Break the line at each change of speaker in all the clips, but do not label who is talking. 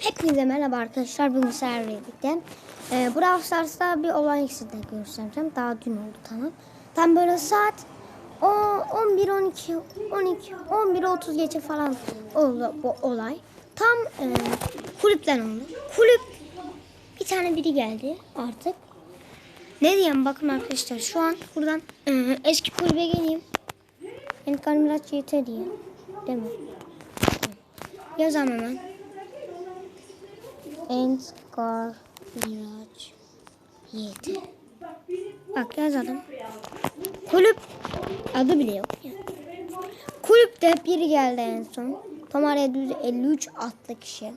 Hepinize merhaba arkadaşlar. Bugün sizlerle birlikte e, Brawl Stars'ta bir olay size göstereceğim. Daha dün oldu tamam. Tam böyle saat o 11 12 12 11 30 geçe falan oldu bu olay. Tam e, kulüpten oldu. Kulüp bir tane biri geldi artık. Ne diyeyim bakın arkadaşlar şu an buradan e, eski kulübe geleyim. Enkar Miraç YT diye. Değil mi? Yazalım hemen. Enskar Miraç 7. Bak yazalım. Kulüp adı bile yok. ya. Kulüpte biri geldi en son. Tamar 753 adlı kişi.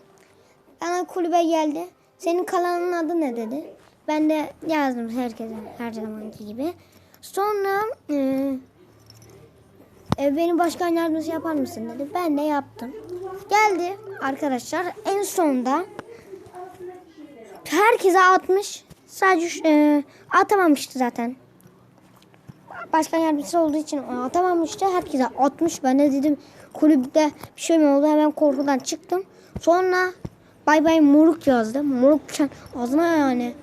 Bana kulübe geldi. Senin kanalın adı ne dedi. Ben de yazdım herkese her zamanki gibi. Sonra e, e, beni başkan yardımcısı yapar mısın dedi. Ben de yaptım. Geldi arkadaşlar en sonda herkese atmış. Sadece e, atamamıştı zaten. Başkan yardımcısı olduğu için atamamıştı. Herkese atmış. Ben de dedim kulüpte bir şey mi oldu? Hemen korkudan çıktım. Sonra bay bay moruk yazdı. Moruk sen ağzına yani.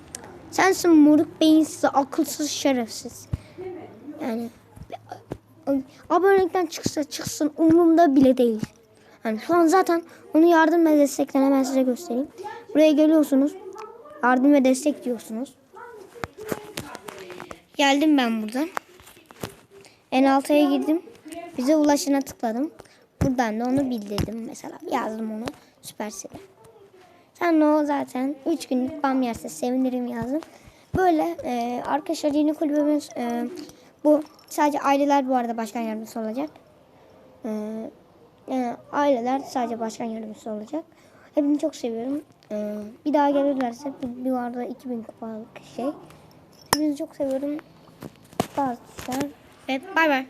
Sensin moruk beyinsiz, akılsız, şerefsiz. Yani abonelikten çıksa çıksın umurumda bile değil. Yani şu an zaten onu yardım destekten hemen size göstereyim. Buraya geliyorsunuz. Yardım ve destek diyorsunuz. Geldim ben buradan. En altıya girdim. Bize ulaşına tıkladım. Buradan da onu bildirdim mesela. Yazdım onu. Süpersel'e. Sen de o zaten 3 günlük bam yerse sevinirim yazdım. Böyle e, arkadaşlar yeni kulübümüz e, bu. Sadece aileler bu arada başkan yardımcısı olacak. E, yani aileler sadece başkan yardımcısı olacak. Hepini çok seviyorum. E, bir daha gelirlerse bir, bir arada 2000 kupalık şey. Hepinizi çok seviyorum. Bazı ve bay bay.